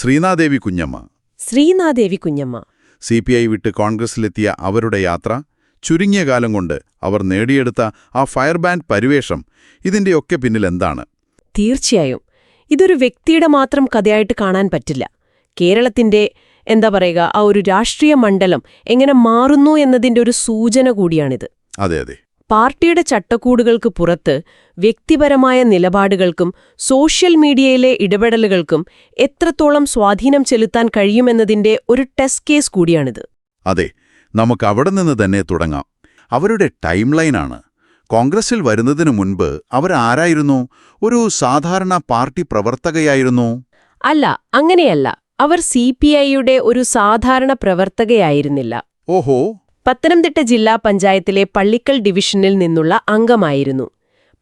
Sreenadevi Kunjamma. Sreenadevi Kunjamma. C P I വിട്ട് കോൺഗ്രസിലെത്തിയ അവരുടെ യാത്ര ചുരുങ്ങിയ കാലം കൊണ്ട് അവർ നേടിയെടുത്ത ആ ഫയർ ബാൻഡ് പരിവേഷം ഇതിന്റെയൊക്കെ പിന്നിൽ എന്താണ്? തീർച്ചയായും. ഇതൊരു വ്യക്തിയുടെ മാത്രം കഥയായിട്ട് കാണാൻ പറ്റില്ല. കേരളത്തിന്റെ എന്താ പറയുക ആ ഒരു രാഷ്ട്രീയ മണ്ഡലം എങ്ങനെ മാറുന്നു എന്നതിന്റെ ഒരു സൂചന കൂടിയാണിത്. അതെ അതെ. പാർട്ടിയുടെ ചട്ടക്കൂടുകൾക്ക് പുറത്ത് വ്യക്തിപരമായ നിലപാടുകൾക്കും സോഷ്യൽ മീഡിയയിലെ ഇടപെടലുകൾക്കും എത്രത്തോളം സ്വാധീനം ചെലുത്താൻ കഴിയുമെന്നതിന്റെ ഒരു ടെസ്റ്റ് കേസ് കൂടിയാണിത്. അതെ നമുക്ക് അവിടെ നിന്ന് തന്നെ തുടങ്ങാം. അവരുടെ ടൈം ലൈനാണ് കോൺഗ്രസിൽ വരുന്നതിനു മുൻപ് അവരാരായിരുന്നു ഒരു സാധാരണ പാർട്ടി പ്രവർത്തകയായിരുന്നു? അല്ല അങ്ങനെയല്ല. അവർ സി പി ഐയുടെ ഒരു സാധാരണ പ്രവർത്തകയായിരുന്നില്ല. ഓഹോ പത്തനംതിട്ട ജില്ലാ പഞ്ചായത്തിലെ പള്ളിക്കൽ ഡിവിഷനിൽ നിന്നുള്ള അംഗമായിരുന്നു.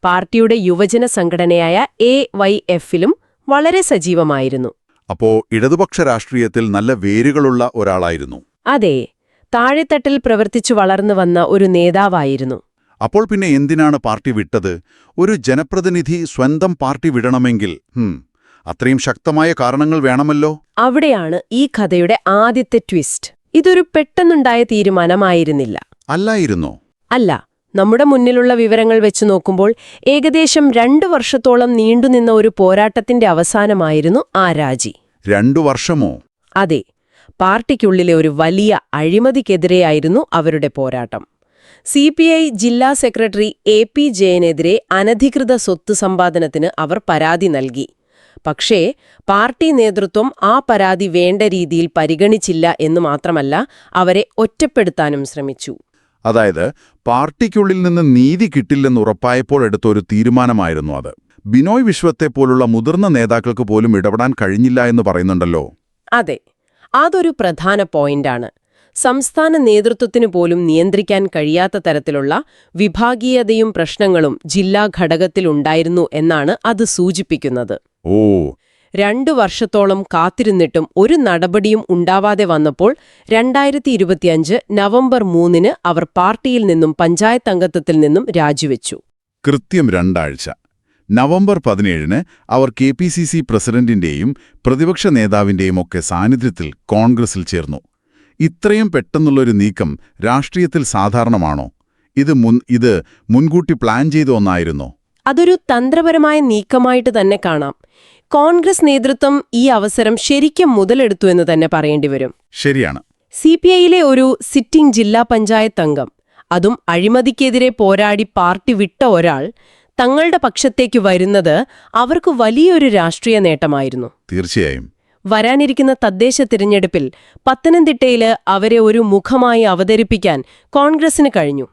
പാർട്ടിയുടെ യുവജന സംഘടനയായ എ വൈ എഫിലും വളരെ സജീവമായിരുന്നു. അപ്പോ ഇടതുപക്ഷ രാഷ്ട്രീയത്തിൽ നല്ല വേരുകളുള്ള ഒരാളായിരുന്നു. അതെ താഴെത്തട്ടിൽ പ്രവർത്തിച്ചു വളർന്നു വന്ന ഒരു നേതാവായിരുന്നു. അപ്പോൾ പിന്നെ എന്തിനാണ് പാർട്ടി വിട്ടത്? ഒരു ജനപ്രതിനിധി സ്വന്തം പാർട്ടി വിടണമെങ്കിൽ അത്രയും ശക്തമായ കാരണങ്ങൾ വേണമല്ലോ? അവിടെയാണ് ഈ കഥയുടെ ആദ്യത്തെ ട്വിസ്റ്റ്. ഇതൊരു പെട്ടെന്നുണ്ടായ തീരുമാനമായിരുന്നില്ല. അല്ലായിരുന്നോ? അല്ല നമ്മുടെ മുന്നിലുള്ള വിവരങ്ങൾ വെച്ച് നോക്കുമ്പോൾ ഏകദേശം രണ്ടു വർഷത്തോളം നീണ്ടുനിന്ന ഒരു പോരാട്ടത്തിന്റെ അവസാനമായിരുന്നു ആ രാജി. രണ്ടു വർഷമോ? അതെ പാർട്ടിക്കുള്ളിലെ ഒരു വലിയ അഴിമതിക്കെതിരെയായിരുന്നു അവരുടെ പോരാട്ടം. സി പി ഐ ജില്ലാ സെക്രട്ടറി എ പി ജയനെതിരെ അനധികൃത സ്വത്ത് സമ്പാദനത്തിന് അവർ പരാതി നൽകി. പക്ഷേ പാർട്ടി നേതൃത്വം ആ പരാതി വേണ്ട രീതിയിൽ പരിഗണിച്ചില്ല എന്ന് മാത്രമല്ല അവരെ ഒറ്റപ്പെടുത്താനും ശ്രമിച്ചു. അതായത് പാർട്ടിക്കുള്ളിൽ നിന്ന് നീതി കിട്ടില്ലെന്ന് ഉറപ്പായപ്പോൾ എടുത്ത ഒരു തീരുമാനമായിരുന്നു അത്. ബിനോയ് വിശ്വത്തെപ്പോലുള്ള മുതിർന്ന നേതാക്കൾക്ക് പോലും ഇടപെടാൻ കഴിഞ്ഞില്ല എന്ന് പറയുന്നുണ്ടല്ലോ. അതെ അതൊരു പ്രധാന പോയിന്റാണ്. സംസ്ഥാന നേതൃത്വത്തിനു പോലും നിയന്ത്രിക്കാൻ കഴിയാത്ത തരത്തിലുള്ള വിഭാഗീയതയും പ്രശ്നങ്ങളും ജില്ലാ ഘടകത്തിലുണ്ടായിരുന്നു എന്നാണ് അത് സൂചിപ്പിക്കുന്നത്. ഓ. രണ്ടു വർഷത്തോളം കാത്തിരുന്നിട്ടും ഒരു നടപടിയും ഉണ്ടാവാതെ വന്നപ്പോൾ രണ്ടായിരത്തി ഇരുപത്തിയഞ്ച് നവംബർ മൂന്നിന് അവർ പാർട്ടിയിൽ നിന്നും പഞ്ചായത്ത് അംഗത്വത്തിൽ നിന്നും രാജിവെച്ചു. കൃത്യം രണ്ടാഴ്ച. നവംബർ പതിനേഴിന് അവർ കെ പി സി സി പ്രസിഡന്റിന്റെയും പ്രതിപക്ഷ നേതാവിന്റെയും ഒക്കെ സാന്നിധ്യത്തിൽ കോൺഗ്രസിൽ ചേർന്നു. ഇത്രയും പെട്ടെന്നുള്ളൊരു നീക്കം രാഷ്ട്രീയത്തിൽ സാധാരണമാണോ? ഇത് മുൻ ഇത് മുൻകൂട്ടി പ്ലാൻ ചെയ്ത ഒന്നായിരുന്നോ? അതൊരു തന്ത്രപരമായ നീക്കമായിട്ട് തന്നെ കാണാം. കോൺഗ്രസ് നേതൃത്വം ഈ അവസരം ശരിക്കും മുതലെടുത്തു എന്ന് തന്നെ പറയേണ്ടി വരും. ശരിയാണ്. സി പി ഐയിലെ ഒരു സിറ്റിംഗ് ജില്ലാ പഞ്ചായത്ത് അംഗം അതും അഴിമതിക്കെതിരെ പോരാടി പാർട്ടി വിട്ട ഒരാൾ തങ്ങളുടെ പക്ഷത്തേക്ക് വരുന്നത് അവർക്ക് വലിയൊരു രാഷ്ട്രീയ നേട്ടമായിരുന്നു. തീർച്ചയായും. വരാനിരിക്കുന്ന തദ്ദേശ തിരഞ്ഞെടുപ്പിൽ പത്തനംതിട്ടയിൽ അവരെ ഒരു മുഖമായി അവതരിപ്പിക്കാൻ കോൺഗ്രസിന് കഴിഞ്ഞു.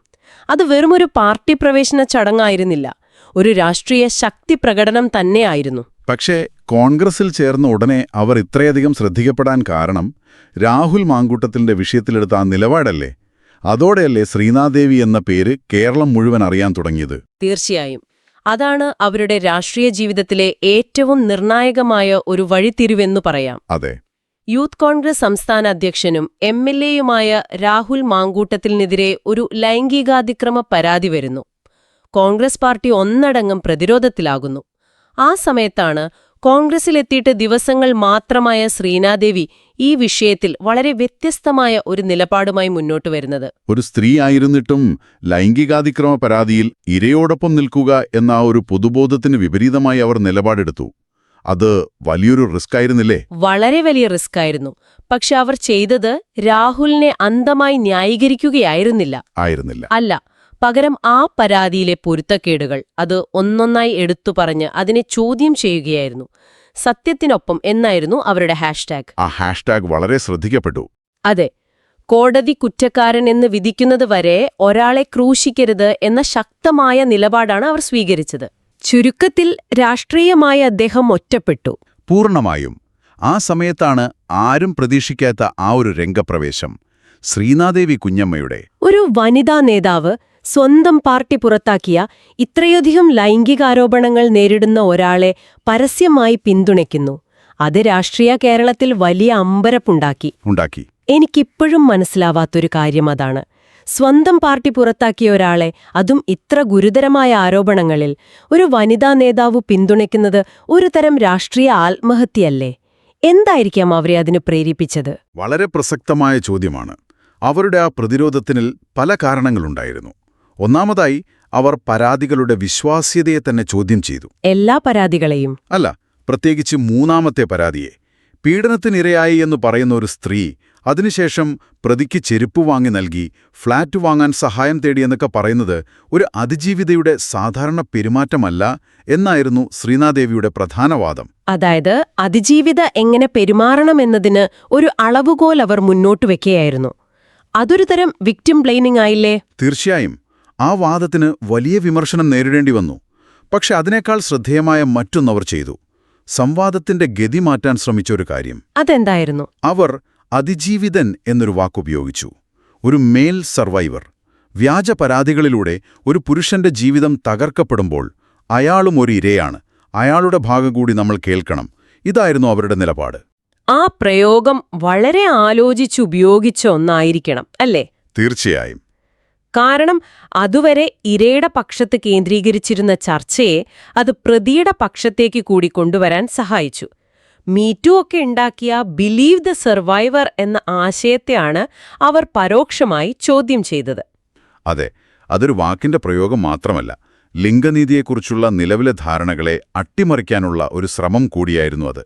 അത് വെറുമൊരു പാർട്ടി പ്രവേശന ചടങ്ങായിരുന്നില്ല. ഒരു രാഷ്ട്രീയ ശക്തി പ്രകടനം തന്നെയായിരുന്നു പക്ഷേ കോൺഗ്രസിൽ ചേർന്ന ഉടനെ അവർ ഇത്രയധികം ശ്രദ്ധിക്കപ്പെടാൻ കാരണം രാഹുൽ മാങ്കൂട്ടത്തിന്റെ വിഷയത്തിലെടുത്ത ആ നിലപാടല്ലേ? അതോടെയല്ലേ ശ്രീനാദേവി എന്ന പേര് കേരളം മുഴുവൻ അറിയാൻ തുടങ്ങിയത്? തീർച്ചയായും. അതാണ് അവരുടെ രാഷ്ട്രീയ ജീവിതത്തിലെ ഏറ്റവും നിർണായകമായ ഒരു വഴിത്തിരിവെന്നു പറയാം. അതെ. യൂത്ത് കോൺഗ്രസ് സംസ്ഥാന അധ്യക്ഷനും എം എൽ എയുമായ രാഹുൽ മാങ്കൂട്ടത്തിനെതിരെ ഒരു ലൈംഗികാതിക്രമ പരാതി വരുന്നു. കോൺഗ്രസ് പാർട്ടി ഒന്നടങ്കം പ്രതിരോധത്തിലാകുന്നു. ആ സമയത്താണ് കോൺഗ്രസിലെത്തിയിട്ട് ദിവസങ്ങൾ മാത്രമായ ശ്രീനാദേവി ഈ വിഷയത്തിൽ വളരെ വ്യത്യസ്തമായ ഒരു നിലപാടുമായി മുന്നോട്ട് വരുന്നത്. ഒരു സ്ത്രീ ആയിരുന്നിട്ടും ലൈംഗികാതിക്രമ പരാതിയിൽ ഇരയോടൊപ്പം നിൽക്കുക എന്ന ആ ഒരു പൊതുബോധത്തിന് വിപരീതമായി അവർ നിലപാടെടുത്തു. അത് വലിയൊരു റിസ്ക് ആയിരുന്നില്ലേ? വളരെ വലിയ റിസ്ക് ആയിരുന്നു. പക്ഷെ അവർ ചെയ്തത് രാഹുലിനെ അന്തമായി ന്യായീകരിക്കുകയായിരുന്നില്ല. ആയിരുന്നില്ല. അല്ല പകരം ആ പരാതിയിലെ പൊരുത്തക്കേടുകൾ അത് ഒന്നൊന്നായി എടുത്തു പറഞ്ഞ് അതിനെ ചോദ്യം ചെയ്യുകയായിരുന്നു. സത്യത്തിനൊപ്പം എന്നായിരുന്നു അവരുടെ ഹാഷ്ടാഗ്. ആ ഹാഷ്ടാഗ് വളരെ ശ്രദ്ധിക്കപ്പെട്ടു. അതെ കോടതി കുറ്റക്കാരൻ എന്ന് വിധിക്കുന്നത് വരെ ഒരാളെ ക്രൂശിക്കരുത് എന്ന ശക്തമായ നിലപാടാണ് അവർ സ്വീകരിച്ചത്. ചുരുക്കത്തിൽ രാഷ്ട്രീയമായ അദ്ദേഹം ഒറ്റപ്പെട്ടു. പൂർണമായും. ആ സമയത്താണ് ആരും പ്രതീക്ഷിക്കാത്ത ആ ഒരു രംഗപ്രവേശം. ശ്രീനാദേവി കുഞ്ഞമ്മയുടെ. ഒരു വനിതാ നേതാവ് സ്വന്തം പാർട്ടി പുറത്താക്കിയ ഇത്രയധികം ലൈംഗികാരോപണങ്ങൾ നേരിടുന്ന ഒരാളെ പരസ്യമായി പിന്തുണയ്ക്കുന്നു. അത് രാഷ്ട്രീയ കേരളത്തിൽ വലിയ അമ്പരപ്പുണ്ടാക്കി. ഉണ്ടാക്കി. എനിക്കിപ്പോഴും മനസ്സിലാവാത്തൊരു കാര്യം അതാണ്. സ്വന്തം പാർട്ടി പുറത്താക്കിയ ഒരാളെ അതും ഇത്ര ഗുരുതരമായ ആരോപണങ്ങളിൽ ഒരു വനിതാ നേതാവ് പിന്തുണയ്ക്കുന്നത് ഒരു തരം രാഷ്ട്രീയ ആത്മഹത്യയല്ലേ? എന്തായിരിക്കാം അവരെ അതിന് പ്രേരിപ്പിച്ചത്? വളരെ പ്രസക്തമായ ചോദ്യമാണ്. അവരുടെ ആ പ്രതിരോധത്തിനിൽ പല കാരണങ്ങളുണ്ടായിരുന്നു. ഒന്നാമതായി അവർ പരാതികളുടെ വിശ്വാസ്യതയെ തന്നെ ചോദ്യം ചെയ്തു. എല്ലാ പരാതികളെയും. അല്ല പ്രത്യേകിച്ച് മൂന്നാമത്തെ പരാതിയെ. പീഡനത്തിനിരയായി എന്ന് പറയുന്ന ഒരു സ്ത്രീ അതിനുശേഷം പ്രതിക്ക് ചെരുപ്പ് വാങ്ങി നൽകി ഫ്ലാറ്റ് വാങ്ങാൻ സഹായം തേടിയെന്നൊക്കെ പറയുന്നത് ഒരു അതിജീവിതയുടെ സാധാരണ പെരുമാറ്റമല്ല എന്നായിരുന്നു ശ്രീനാദേവിയുടെ പ്രധാന വാദം. അതായത് അതിജീവിത എങ്ങനെ പെരുമാറണമെന്നതിന് ഒരു അളവുകോൽ അവർ മുന്നോട്ട് വെക്കുകയായിരുന്നു. അതൊരു തരം വിക്ടിം ബ്ലെയിനിങ് ആയില്ലേ? തീർച്ചയായും. ആ വാദത്തിന് വലിയ വിമർശനം നേരിടേണ്ടി വന്നു. പക്ഷെ അതിനേക്കാൾ ശ്രദ്ധേയമായ മറ്റൊന്നവർ ചെയ്തു. സംവാദത്തിന്റെ ഗതി മാറ്റാൻ ശ്രമിച്ച ഒരു കാര്യം. അതെന്തായിരുന്നു? അവർ അതിജീവിതൻ എന്നൊരു വാക്കുപയോഗിച്ചു. ഒരു മേൽ സർവൈവർ വ്യാജ പരാതികളിലൂടെ ഒരു പുരുഷന്റെ ജീവിതം തകർക്കപ്പെടുമ്പോൾ അയാളും ഒരു ഇരയാണ്. അയാളുടെ ഭാഗം കൂടി നമ്മൾ കേൾക്കണം. ഇതായിരുന്നു അവരുടെ നിലപാട്. ആ പ്രയോഗം വളരെ ആലോചിച്ചുപയോഗിച്ച ഒന്നായിരിക്കണം അല്ലേ? തീർച്ചയായും. കാരണം അതുവരെ ഇരയുടെ പക്ഷത്ത് കേന്ദ്രീകരിച്ചിരുന്ന ചർച്ചയെ അത് പ്രതിയുടെ പക്ഷത്തേക്ക് കൂടി കൊണ്ടുവരാൻ സഹായിച്ചു. മീറ്റു ഒക്കെ ഉണ്ടാക്കിയ ബിലീവ് ദ സർവൈവർ എന്ന ആശയത്തെയാണ് അവർ പരോക്ഷമായി ചോദ്യം ചെയ്തത്. അതെ അതൊരു വാക്കിന്റെ പ്രയോഗം മാത്രമല്ല. ലിംഗനീതിയെക്കുറിച്ചുള്ള നിലവിലെ ധാരണകളെ അട്ടിമറിക്കാനുള്ള ഒരു ശ്രമം കൂടിയായിരുന്നു അത്.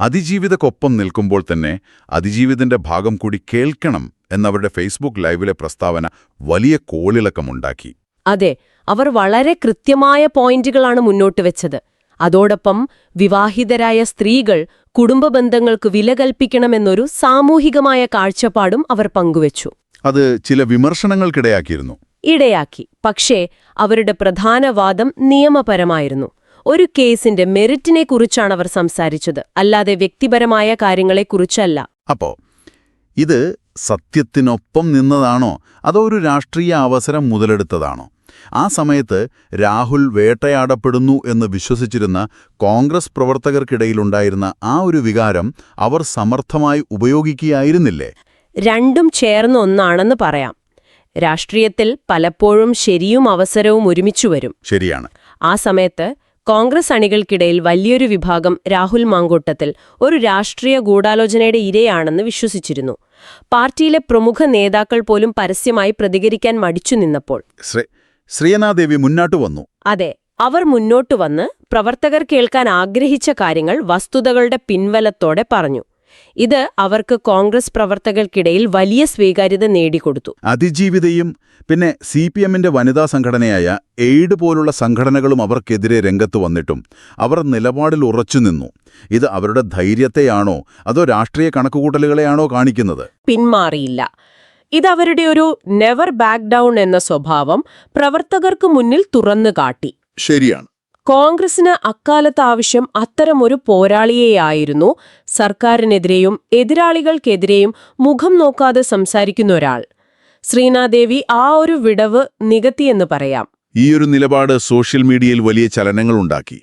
അതിജീവിതക്കൊപ്പം നിൽക്കുമ്പോൾ തന്നെ അതിജീവിതന്റെ ഭാഗം കൂടി കേൾക്കണം എന്നവരുടെ ഫേസ്ബുക്ക് ലൈവിലെ പ്രസ്താവന വലിയ കോളിളക്കമുണ്ടാക്കി. അതെ അവർ വളരെ കൃത്യമായ പോയിന്റുകളാണ് മുന്നോട്ട് വെച്ചത്. അതോടൊപ്പം വിവാഹിതരായ സ്ത്രീകൾ കുടുംബ ബന്ധങ്ങൾക്ക് വില കൽപ്പിക്കണമെന്നൊരു സാമൂഹികമായ കാഴ്ചപ്പാടും അവർ പങ്കുവച്ചു. അത് ചില വിമർശനങ്ങൾക്കിടയാക്കിയിരുന്നു. ഇടയാക്കി. പക്ഷേ അവരുടെ പ്രധാന വാദം നിയമപരമായിരുന്നു. ഒരു കേസിന്റെ മെറിറ്റിനെ കുറിച്ചാണ് അവർ സംസാരിച്ചത്. അല്ലാതെ വ്യക്തിപരമായ കാര്യങ്ങളെക്കുറിച്ചല്ല. അപ്പോ ഇത് സത്യത്തിനൊപ്പം നിന്നതാണോ? അതോ ഒരു രാഷ്ട്രീയ അവസരം മുതലെടുത്തതാണോ? ആ സമയത്ത് രാഹുൽ വേട്ടയാടപ്പെടുന്നു എന്ന് വിശ്വസിച്ചിരുന്ന കോൺഗ്രസ് പ്രവർത്തകർക്കിടയിലുണ്ടായിരുന്ന ആ ഒരു വികാരം അവർ സമർത്ഥമായി ഉപയോഗിക്കുകയായിരുന്നില്ലേ? രണ്ടും ചേർന്ന ഒന്നാണെന്ന് പറയാം. രാഷ്ട്രീയത്തിൽ പലപ്പോഴും ശരിയും അവസരവും ഒരുമിച്ചു വരും. ശരിയാണ്. ആ സമയത്ത് കോൺഗ്രസ് അണികൾക്കിടയിൽ വലിയൊരു വിഭാഗം രാഹുൽ മാങ്കൂട്ടത്തിൽ ഒരു രാഷ്ട്രീയ ഗൂഢാലോചനയുടെ ഇരയാണെന്ന് വിശ്വസിച്ചിരുന്നു. പാർട്ടിയിലെ പ്രമുഖ നേതാക്കൾ പോലും പരസ്യമായി പ്രതികരിക്കാൻ മടിച്ചു നിന്നപ്പോൾ. ശ്രീ ശ്രീയനാദേവി മുന്നോട്ട് വന്നു. അതെ അവർ മുന്നോട്ട് വന്ന് പ്രവർത്തകർ കേൾക്കാൻ ആഗ്രഹിച്ച കാര്യങ്ങൾ വസ്തുതകളുടെ പിൻവലത്തോടെ പറഞ്ഞു. ഇത് അവർക്ക് കോൺഗ്രസ് പ്രവർത്തകർക്കിടയിൽ വലിയ സ്വീകാര്യത നേടിക്കൊടുത്തു. അതിജീവിതയും പിന്നെ സി പി എമ്മിന്റെ വനിതാ സംഘടനയായ എയ്ഡ് പോലുള്ള സംഘടനകളും അവർക്കെതിരെ രംഗത്ത് വന്നിട്ടും അവർ നിലപാടിൽ ഉറച്ചുനിന്നു ഇത് അവരുടെ ധൈര്യത്തെയാണോ അതോ രാഷ്ട്രീയ കണക്കുകൂട്ടലുകളെയാണോ കാണിക്കുന്നത്? പിന്മാറിയില്ല. ഇതവരുടെ ഒരു നെവർ ബാക്ക് ഡൗൺ എന്ന സ്വഭാവം പ്രവർത്തകർക്ക് മുന്നിൽ തുറന്നു കാട്ടി ശരിയാണ്. കോൺഗ്രസിന് അക്കാലത്ത് ആവശ്യം അത്തരമൊരു പോരാളിയെയായിരുന്നു. സർക്കാരിനെതിരെയും എതിരാളികൾക്കെതിരെയും മുഖം നോക്കാതെ സംസാരിക്കുന്ന ഒരാൾ. ശ്രീനാദേവി ആ ഒരു വിടവ് നികത്തിയെന്ന് പറയാം. ഈ ഒരു നിലപാട് സോഷ്യൽ മീഡിയയിൽ വലിയ ചലനങ്ങളുണ്ടാക്കി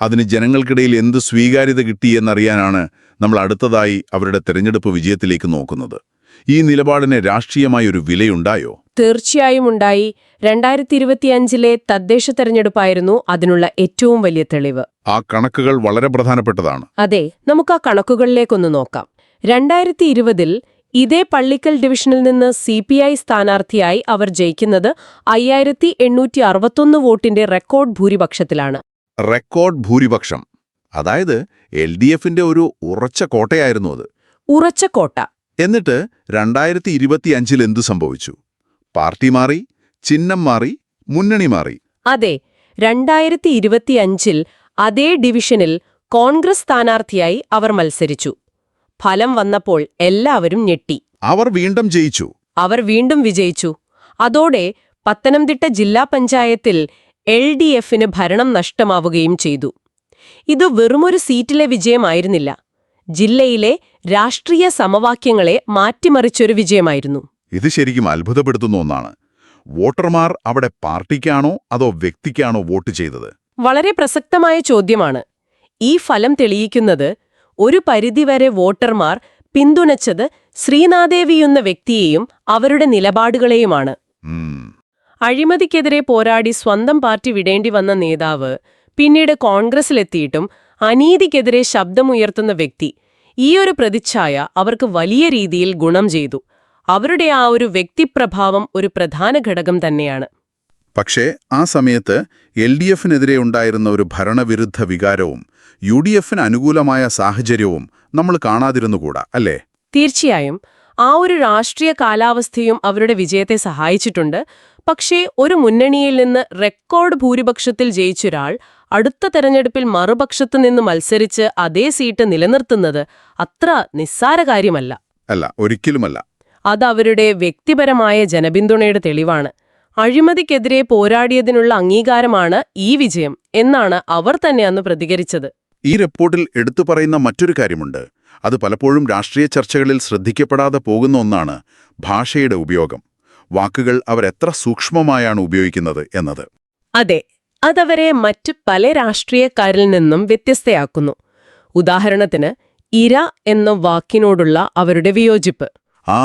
അതിന് ജനങ്ങൾക്കിടയിൽ എന്ത് സ്വീകാര്യത കിട്ടിയെന്നറിയാനാണ് നമ്മൾ അടുത്തതായി അവരുടെ തെരഞ്ഞെടുപ്പ് വിജയത്തിലേക്ക് നോക്കുന്നത്. ഈ നിലപാടിന് രാഷ്ട്രീയമായ ഒരു വിലയുണ്ടായോ? തീർച്ചയായും ഉണ്ടായി. രണ്ടായിരത്തി ഇരുപത്തിയഞ്ചിലെ തദ്ദേശ തെരഞ്ഞെടുപ്പായിരുന്നു അതിനുള്ള ഏറ്റവും വലിയ തെളിവ്. ആ കണക്കുകൾ വളരെ പ്രധാനപ്പെട്ടതാണ്. അതെ നമുക്ക് ആ കണക്കുകളിലേക്കൊന്ന് നോക്കാം. രണ്ടായിരത്തി ഇരുപതിൽ ഇതേ പള്ളിക്കൽ ഡിവിഷനിൽ നിന്ന് സി പി ഐ സ്ഥാനാർത്ഥിയായി അവർ ജയിക്കുന്നത് അയ്യായിരത്തി എണ്ണൂറ്റി അറുപത്തൊന്ന് വോട്ടിന്റെ റെക്കോർഡ് ഭൂരിപക്ഷത്തിലാണ്. റെക്കോർഡ് ഭൂരിപക്ഷം. അതായത് എൽ ഡി എഫിന്റെ ഒരു ഉറച്ച കോട്ടയായിരുന്നു അത്. ഉറച്ച കോട്ട. എന്നിട്ട് രണ്ടായിരത്തി ഇരുപത്തിയഞ്ചിൽ എന്തു സംഭവിച്ചു? പാർട്ടി മാറി ചിഹ്നം മാറി മുന്നണി മാറി. അതെ രണ്ടായിരത്തി ഇരുപത്തിയഞ്ചിൽ അതേ ഡിവിഷനിൽ കോൺഗ്രസ് സ്ഥാനാർത്ഥിയായി അവർ മത്സരിച്ചു. ഫലം വന്നപ്പോൾ എല്ലാവരും ഞെട്ടി. അവർ വീണ്ടും ജയിച്ചു. അവർ വീണ്ടും വിജയിച്ചു. അതോടെ പത്തനംതിട്ട ജില്ലാ പഞ്ചായത്തിൽ എൽ ഡി എഫിന് ഭരണം നഷ്ടമാവുകയും ചെയ്തു. ഇത് വെറുമൊരു സീറ്റിലെ വിജയമായിരുന്നില്ല. ജില്ലയിലെ രാഷ്ട്രീയ സമവാക്യങ്ങളെ മാറ്റിമറിച്ചൊരു വിജയമായിരുന്നു. ഇത് ശരിക്കും അത്ഭുതപ്പെടുത്തുന്ന ഒന്നാണ്. വോട്ടർമാർ അവിടെ പാർട്ടിക്കാണോ അതോ വ്യക്തിക്കാണോ വോട്ട് ചെയ്തത്? വളരെ പ്രസക്തമായ ചോദ്യമാണ്. ഈ ഫലം തെളിയിക്കുന്നത് ഒരു പരിധിവരെ വോട്ടർമാർ പിന്തുണച്ചത് ശ്രീനാദേവി എന്ന വ്യക്തിയെയും അവരുടെ നിലപാടുകളെയുമാണ്. അഴിമതിക്കെതിരെ പോരാടി സ്വന്തം പാർട്ടി വിടേണ്ടി വന്ന നേതാവ് പിന്നീട് കോൺഗ്രസിലെത്തിയിട്ടും അനീതിക്കെതിരെ ശബ്ദമുയർത്തുന്ന വ്യക്തി ഈയൊരു പ്രതിച്ഛായ അവർക്ക് വലിയ രീതിയിൽ ഗുണം ചെയ്തു. അവരുടെ ആ ഒരു വ്യക്തിപ്രഭാവം ഒരു പ്രധാന ഘടകം തന്നെയാണ്. പക്ഷേ ആ സമയത്ത് എൽ ഡി എഫിനെതിരെ ഉണ്ടായിരുന്ന ഒരു ഭരണവിരുദ്ധ വികാരവും യു ഡി എഫിന് അനുകൂലമായ സാഹചര്യവും നമ്മൾ കാണാതിരുന്നുകൂടാ അല്ലേ? തീർച്ചയായും. ആ ഒരു രാഷ്ട്രീയ കാലാവസ്ഥയും അവരുടെ വിജയത്തെ സഹായിച്ചിട്ടുണ്ട്. പക്ഷേ ഒരു മുന്നണിയിൽ നിന്ന് റെക്കോർഡ് ഭൂരിപക്ഷത്തിൽ ജയിച്ചൊരാൾ അടുത്ത തെരഞ്ഞെടുപ്പിൽ മറുപക്ഷത്തു നിന്ന് മത്സരിച്ച് അതേ സീറ്റ് നിലനിർത്തുന്നത് അത്ര നിസ്സാര കാര്യമല്ല. അല്ല ഒരിക്കലുമല്ല. അത് അവരുടെ വ്യക്തിപരമായ ജനപിന്തുണയുടെ തെളിവാണ്. അഴിമതിക്കെതിരെ പോരാടിയതിനുള്ള അംഗീകാരമാണ് ഈ വിജയം എന്നാണ് അവർ തന്നെ അന്ന് പ്രതികരിച്ചത്. ഈ റിപ്പോർട്ടിൽ എടുത്തു പറയുന്ന മറ്റൊരു കാര്യമുണ്ട്. അത് പലപ്പോഴും രാഷ്ട്രീയ ചർച്ചകളിൽ ശ്രദ്ധിക്കപ്പെടാതെ പോകുന്ന ഒന്നാണ് ഭാഷയുടെ ഉപയോഗം. വാക്കുകൾ അവരെത്ര സൂക്ഷ്മമായാണ് ഉപയോഗിക്കുന്നത് എന്നത്. അതെ അതവരെ മറ്റ് പല രാഷ്ട്രീയക്കാരിൽ നിന്നും വ്യത്യസ്തയാക്കുന്നു. ഉദാഹരണത്തിന് ഇര എന്ന വാക്കിനോടുള്ള അവരുടെ വിയോജിപ്പ്. ആ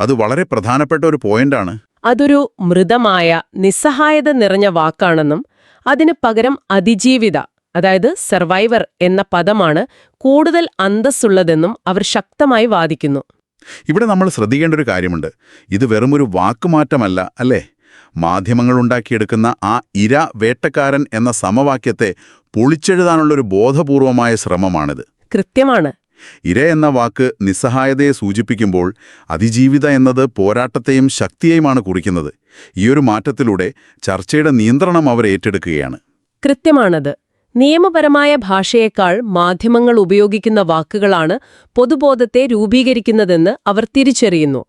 അത് വളരെ പ്രധാനപ്പെട്ട ഒരു പോയിന്റാണ്. അതൊരു മൃതമായ നിസ്സഹായത നിറഞ്ഞ വാക്കാണെന്നും അതിന് പകരം അതിജീവിത അതായത് സർവൈവർ എന്ന പദമാണ് കൂടുതൽ അന്തസ്സുള്ളതെന്നും അവർ ശക്തമായി വാദിക്കുന്നു. ഇവിടെ നമ്മൾ ശ്രദ്ധിക്കേണ്ട ഒരു കാര്യമുണ്ട്. ഇത് വെറുമൊരു വാക്കുമാറ്റമല്ല അല്ലേ? മാധ്യമങ്ങളുണ്ടാക്കിയെടുക്കുന്ന ആ ഇര വേട്ടക്കാരൻ എന്ന സമവാക്യത്തെ പൊളിച്ചെഴുതാനുള്ളൊരു ബോധപൂർവമായ ശ്രമമാണിത്. കൃത്യമാണ്. ഇര എന്ന വാക്ക് നിസ്സഹായതയെ സൂചിപ്പിക്കുമ്പോൾ അതിജീവിത എന്നത് പോരാട്ടത്തെയും ശക്തിയെയുമാണ് കുറിക്കുന്നത്. ഈയൊരു മാറ്റത്തിലൂടെ ചർച്ചയുടെ നിയന്ത്രണം അവർ ഏറ്റെടുക്കുകയാണ്. കൃത്യമാണത്. നിയമപരമായ ഭാഷയേക്കാൾ മാധ്യമങ്ങൾ ഉപയോഗിക്കുന്ന വാക്കുകളാണ് പൊതുബോധത്തെ രൂപീകരിക്കുന്നതെന്ന് അവർ തിരിച്ചറിയുന്നു.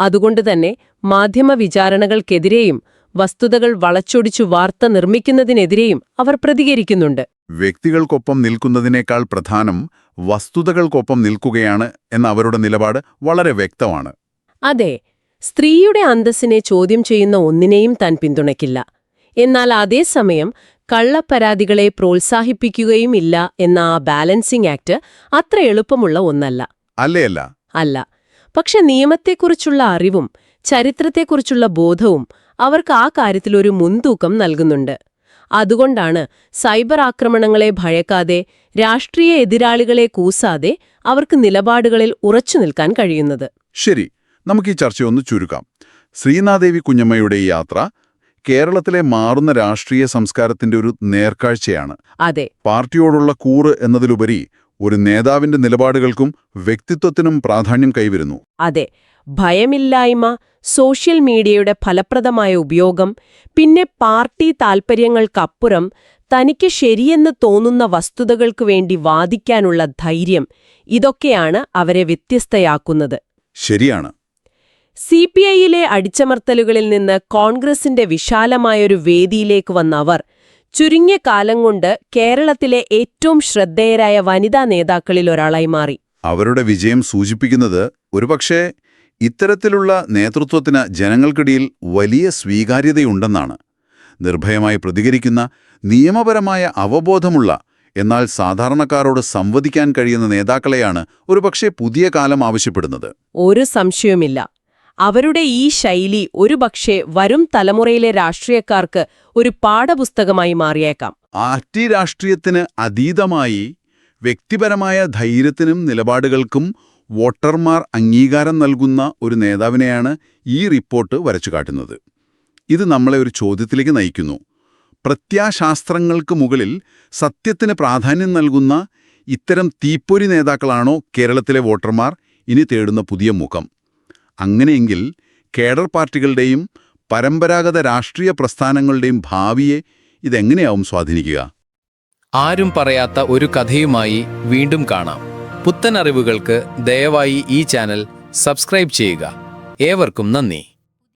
അതുകൊണ്ട് തന്നെ മാധ്യമ വിചാരണകൾക്കെതിരെയും വസ്തുതകൾ വളച്ചൊടിച്ചു വാർത്ത നിർമ്മിക്കുന്നതിനെതിരെയും അവർ പ്രതികരിക്കുന്നുണ്ട്. വ്യക്തികൾക്കൊപ്പം നിൽക്കുന്നതിനേക്കാൾ പ്രധാനം വസ്തുതകൾക്കൊപ്പം നിൽക്കുകയാണ് എന്ന അവരുടെ നിലപാട് വളരെ വ്യക്തമാണ്. അതെ സ്ത്രീയുടെ അന്തസ്സിനെ ചോദ്യം ചെയ്യുന്ന ഒന്നിനെയും താൻ പിന്തുണയ്ക്കില്ല. എന്നാൽ അതേസമയം കള്ളപ്പരാതികളെ പ്രോത്സാഹിപ്പിക്കുകയുമില്ല എന്ന ആ ബാലൻസിംഗ് ആക്ട് അത്ര എളുപ്പമുള്ള ഒന്നല്ല. അല്ലേയല്ല അല്ല? പക്ഷെ നിയമത്തെക്കുറിച്ചുള്ള അറിവും ചരിത്രത്തെക്കുറിച്ചുള്ള ബോധവും അവർക്ക് ആ കാര്യത്തിലൊരു മുൻതൂക്കം നൽകുന്നുണ്ട്. അതുകൊണ്ടാണ് സൈബർ ആക്രമണങ്ങളെ ഭയക്കാതെ രാഷ്ട്രീയ എതിരാളികളെ കൂസാതെ അവർക്ക് നിലപാടുകളിൽ ഉറച്ചു നിൽക്കാൻ കഴിയുന്നത്. ശരി നമുക്ക് ഈ ചർച്ച ഒന്ന് ചുരുക്കാം. ശ്രീനാദേവി കുഞ്ഞമ്മയുടെ യാത്ര കേരളത്തിലെ മാറുന്ന രാഷ്ട്രീയ സംസ്കാരത്തിന്റെ ഒരു നേർക്കാഴ്ചയാണ്. അതെ. പാർട്ടിയോടുള്ള കൂറ് എന്നതിലുപരി ഒരു നേതാവിന്റെ നിലപാടുകൾക്കും വ്യക്തിത്വത്തിനും പ്രാധാന്യം കൈവരുന്നു. അതെ ഭയമില്ലായ്മ സോഷ്യൽ മീഡിയയുടെ ഫലപ്രദമായ ഉപയോഗം പിന്നെ പാർട്ടി താൽപ്പര്യങ്ങൾക്കപ്പുറം തനിക്ക് ശരിയെന്ന് തോന്നുന്ന വസ്തുതകൾക്കു വേണ്ടി വാദിക്കാനുള്ള ധൈര്യം ഇതൊക്കെയാണ് അവരെ വ്യത്യസ്തയാക്കുന്നത്. ശരിയാണ്. സി പി ഐയിലെ അടിച്ചമർത്തലുകളിൽ നിന്ന് കോൺഗ്രസിന്റെ വിശാലമായൊരു വേദിയിലേക്ക് വന്ന അവർ ചുരുങ്ങിയ കാലം കൊണ്ട് കേരളത്തിലെ ഏറ്റവും ശ്രദ്ധേയരായ വനിതാ നേതാക്കളിൽ ഒരാളായി മാറി. അവരുടെ വിജയം സൂചിപ്പിക്കുന്നത് ഒരുപക്ഷേ ഇത്തരത്തിലുള്ള നേതൃത്വത്തിന് ജനങ്ങൾക്കിടയിൽ വലിയ സ്വീകാര്യതയുണ്ടെന്നാണ്. നിർഭയമായി പ്രതികരിക്കുന്ന നിയമപരമായ അവബോധമുള്ള എന്നാൽ സാധാരണക്കാരോട് സംവദിക്കാൻ കഴിയുന്ന നേതാക്കളെയാണ് ഒരുപക്ഷേ പുതിയ കാലം ആവശ്യപ്പെടുന്നത്. ഒരു സംശയവുമില്ല. അവരുടെ ഈ ശൈലി ഒരുപക്ഷെ വരും തലമുറയിലെ രാഷ്ട്രീയക്കാർക്ക് ഒരു പാഠപുസ്തകമായി മാറിയേക്കാം. ആറ്റി രാഷ്ട്രീയത്തിന് അതീതമായി വ്യക്തിപരമായ ധൈര്യത്തിനും നിലപാടുകൾക്കും വോട്ടർമാർ അംഗീകാരം നൽകുന്ന ഒരു നേതാവിനെയാണ് ഈ റിപ്പോർട്ട് വരച്ചു കാട്ടുന്നത്. ഇത് നമ്മളെ ഒരു ചോദ്യത്തിലേക്ക് നയിക്കുന്നു. പ്രത്യാശാസ്ത്രങ്ങൾക്ക് മുകളിൽ സത്യത്തിന് പ്രാധാന്യം നൽകുന്ന ഇത്തരം തീപ്പൊരി നേതാക്കളാണോ കേരളത്തിലെ വോട്ടർമാർ ഇനി തേടുന്ന പുതിയ മുഖം? അങ്ങനെയെങ്കിൽ കേഡർ പാർട്ടികളുടെയും പരമ്പരാഗത രാഷ്ട്രീയ പ്രസ്ഥാനങ്ങളുടെയും ഭാവിയെ ഇതെങ്ങനെയാവും സ്വാധീനിക്കുക? ആരും പറയാത്ത ഒരു കഥയുമായി വീണ്ടും കാണാം. പുത്തൻ അറിവുകൾക്ക് ദയവായി ഈ ചാനൽ സബ്സ്ക്രൈബ് ചെയ്യുക. ഏവർക്കും നന്ദി.